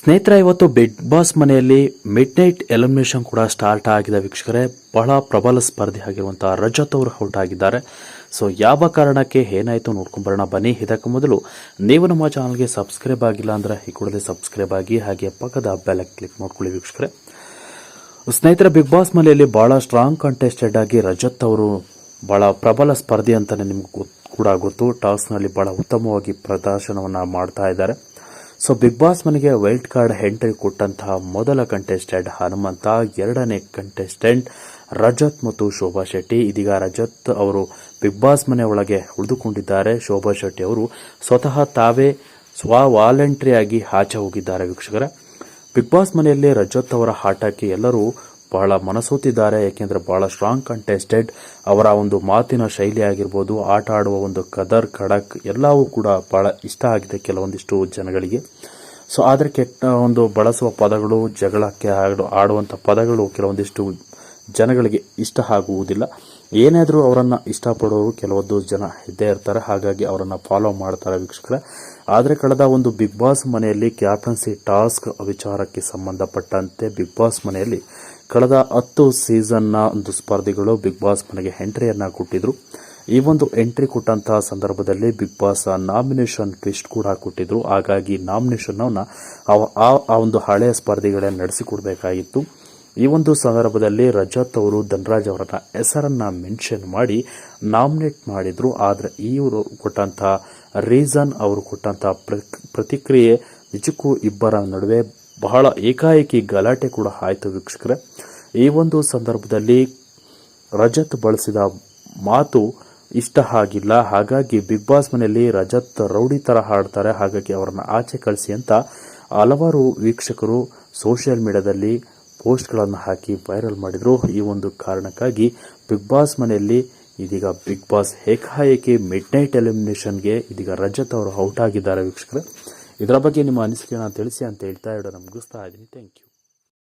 ಸ್ನೇಹಿತರೆ, ಇವತ್ತು Bigg boss ಮನೆಯಲ್ಲಿ ಮಿಡ್ ನೈಟ್ ಎಲಿಮಿನೇಷನ್ ಕೂಡ ಸ್ಟಾರ್ಟ್ ಆಗಿದೆ ವೀಕ್ಷಕರೇ. ಬಹಳ ಪ್ರಬಲ ಸ್ಪರ್ಧಿ ಆಗಿರುವಂತಹ ರಜತ್ ಅವರು ಔಟ್ ಆಗಿದ್ದಾರೆ ಸೊ ಯಾವ ಕಾರಣಕ್ಕೆ ಏನಾಯಿತು ನೋಡ್ಕೊಂಬರೋಣ, ಬನ್ನಿ. ಇದಕ್ಕೆ ಮೊದಲು ನೀವು ನಮ್ಮ ಚಾನಲ್ಗೆ ಸಬ್ಸ್ಕ್ರೈಬ್ ಆಗಿಲ್ಲ ಅಂದ್ರೆ ಈ ಕೂಡಲೇ ಸಬ್ಸ್ಕ್ರೈಬ್ ಆಗಿ ಹಾಗೆ ಪಕ್ಕದ ಬೆಲ್ ಕ್ಲಿಕ್ ಮಾಡ್ಕೊಳ್ಳಿ ವೀಕ್ಷಕರೇ. ಸ್ನೇಹಿತರ ಬಿಗ್ ಬಾಸ್ ಮನೆಯಲ್ಲಿ ಬಹಳ ಸ್ಟ್ರಾಂಗ್ ಕಂಟೆಸ್ಟೆಡ್ ಆಗಿ ರಜತ್ ಅವರು ಬಹಳ ಪ್ರಬಲ ಸ್ಪರ್ಧಿ ಅಂತಾನೆ ನಿಮ್ಗೆ ಕೂಡ ಗೊತ್ತು. ಟಾಸ್ಕ್ನಲ್ಲಿ ಬಹಳ ಉತ್ತಮವಾಗಿ ಪ್ರದರ್ಶನವನ್ನ ಮಾಡ್ತಾ ಇದ್ದಾರೆ. ಸೊ ಬಿಗ್ ಬಾಸ್ ಮನೆಗೆ ವೈಲ್ಡ್ ಕಾರ್ಡ್ ಎಂಟ್ರಿ ಕೊಟ್ಟಂತಹ ಮೊದಲ ಕಂಟೆಸ್ಟೆಂಟ್ ಹನುಮಂತ, ಎರಡನೇ ಕಂಟೆಸ್ಟೆಂಟ್ ರಜತ್ ಮತ್ತು ಶೋಭಾ ಶೆಟ್ಟಿ. ಇದೀಗ ರಜತ್ ಅವರು ಬಿಗ್ ಬಾಸ್ ಮನೆ ಒಳಗೆ ಉಳಿದುಕೊಂಡಿದ್ದಾರೆ. ಶೋಭಾ ಶೆಟ್ಟಿ ಅವರು ಸ್ವತಃ ತಾವೇ ಸ್ವ ವಾಲಂಟ್ರಿ ಆಗಿ ಆಚೆ ಹೋಗಿದ್ದಾರೆ, ವೀಕ್ಷಕರ. ಬಿಗ್ ಬಾಸ್ ಮನೆಯಲ್ಲಿ ರಜತ್ ಅವರ ಆಟಕ್ಕೆ ಎಲ್ಲರೂ ಬಹಳ ಮನಸೋತಿದ್ದಾರೆ ಯಾಕೆಂದ್ರೆ ಬಹಳ ಸ್ಟ್ರಾಂಗ್ ಕಂಟೆಸ್ಟೆಡ್ ಅವರ ಒಂದು ಮಾತಿನ ಶೈಲಿ ಆಗಿರ್ಬೋದು, ಆಟ ಆಡುವ ಒಂದು ಕದರ್, ಖಡಕ್, ಎಲ್ಲವೂ ಕೂಡ ಬಹಳ ಇಷ್ಟ ಆಗಿದೆ ಕೆಲವೊಂದಿಷ್ಟು ಜನಗಳಿಗೆ. ಸೊ ಆದರೆ ಕೆಟ್ಟ ಒಂದು ಬಳಸುವ ಪದಗಳು, ಜಗಳಕ್ಕೆ ಆಡು, ಆಡುವಂಥ ಪದಗಳು ಕೆಲವೊಂದಿಷ್ಟು ಜನಗಳಿಗೆ ಇಷ್ಟ ಆಗುವುದಿಲ್ಲ. ಏನಾದರೂ ಅವರನ್ನು ಇಷ್ಟಪಡೋರು ಕೆಲವೊಂದು ಜನ ಇದ್ದೇ ಇರ್ತಾರೆ. ಹಾಗಾಗಿ ಅವರನ್ನು ಫಾಲೋ ಮಾಡ್ತಾರೆ ವೀಕ್ಷಕರೇ. ಆದರೆ ಕಳೆದ ಒಂದು ಬಿಗ್ ಬಾಸ್ ಮನೆಯಲ್ಲಿ ಕ್ಯಾಪ್ಟನ್ಸಿ ಟಾಸ್ಕ್ ವಿಚಾರಕ್ಕೆ ಸಂಬಂಧಪಟ್ಟಂತೆ ಬಿಗ್ ಬಾಸ್ ಮನೆಯಲ್ಲಿ ಕಳೆದ ಹತ್ತು ಸೀಸನ್ನ ಒಂದು ಸ್ಪರ್ಧಿಗಳು ಬಿಗ್ ಬಾಸ್ ಮನೆಗೆ ಎಂಟ್ರಿಯನ್ನು ಕೊಟ್ಟಿದ್ರು. ಈ ಒಂದು ಎಂಟ್ರಿ ಕೊಟ್ಟಂತಹ ಸಂದರ್ಭದಲ್ಲಿ ಬಿಗ್ ಬಾಸ್ ನಾಮಿನೇಷನ್ ಲಿಸ್ಟ್ ಕೂಡ ಕೊಟ್ಟಿದ್ರು. ಹಾಗಾಗಿ ನಾಮಿನೇಷನ್ ಆ ಆ ಒಂದು ಹಳೆಯ ಸ್ಪರ್ಧಿಗಳೇ ನಡೆಸಿಕೊಡ್ಬೇಕಾಗಿತ್ತು. ಈ ಒಂದು ಸಂದರ್ಭದಲ್ಲಿ ರಜತ್ ಅವರು ಧನರಾಜ್ ಅವರನ್ನ ಹೆಸರನ್ನ ಮೆನ್ಷನ್ ಮಾಡಿ ನಾಮಿನೇಟ್ ಮಾಡಿದ್ರು. ಆದರೆ ಇವರು ಕೊಟ್ಟಂತಹ ರೀಸನ್, ಅವರು ಪ್ರ- ಪ್ರತಿಕ್ರಿಯೆ ನಿಜಕ್ಕೂ ಇಬ್ಬರ ನಡುವೆ ಬಹಳ ಏಕಾಏಕಿ ಗಲಾಟೆ ಕೂಡ ಆಯಿತು ವೀಕ್ಷಕರೇ. ಈ ಒಂದು ಸಂದರ್ಭದಲ್ಲಿ ರಜತ್ ಬಳಸಿದ ಮಾತು ಇಷ್ಟ ಆಗಿಲ್ಲ. ಹಾಗಾಗಿ ಬಿಗ್ ಬಾಸ್ ಮನೆಯಲ್ಲಿ ರಜತ್ ರೌಡಿ ತರ ಹಾಡ್ತಾರೆ. ಹಾಗಾಗಿ ಅವರನ್ನ ಆಚೆ ಕಳಿಸಿ ಅಂತ ಹಲವಾರು ವೀಕ್ಷಕರು ಸೋಷಿಯಲ್ ಮೀಡಿಯಾದಲ್ಲಿ ಪೋಸ್ಟ್ಗಳನ್ನು ಹಾಕಿ ವೈರಲ್ ಮಾಡಿದರು. ಈ ಒಂದು ಕಾರಣಕ್ಕಾಗಿ ಬಿಗ್ ಬಾಸ್ ಮನೆಯಲ್ಲಿ ಇದೀಗ ಬಿಗ್ ಬಾಸ್ ಏಕಾಏಕಿ ಮಿಡ್ ನೈಟ್ ಎಲಿಮಿನೇಷನ್ಗೆ ಇದೀಗ ರಜತ್ ಅವರು ಔಟ್ ಆಗಿದ್ದಾರೆ ವೀಕ್ಷಕರೇ. ಇದರ ಬಗ್ಗೆ ನಿಮ್ಮ ಅನಿಸಿಕೆಯನ್ನು ತಿಳಿಸಿ ಅಂತ ಹೇಳ್ತಾ ಇಡೋ ಮುಗಿಸ್ತಾ ಇದ್ದೀನಿ ಥ್ಯಾಂಕ್ ಯು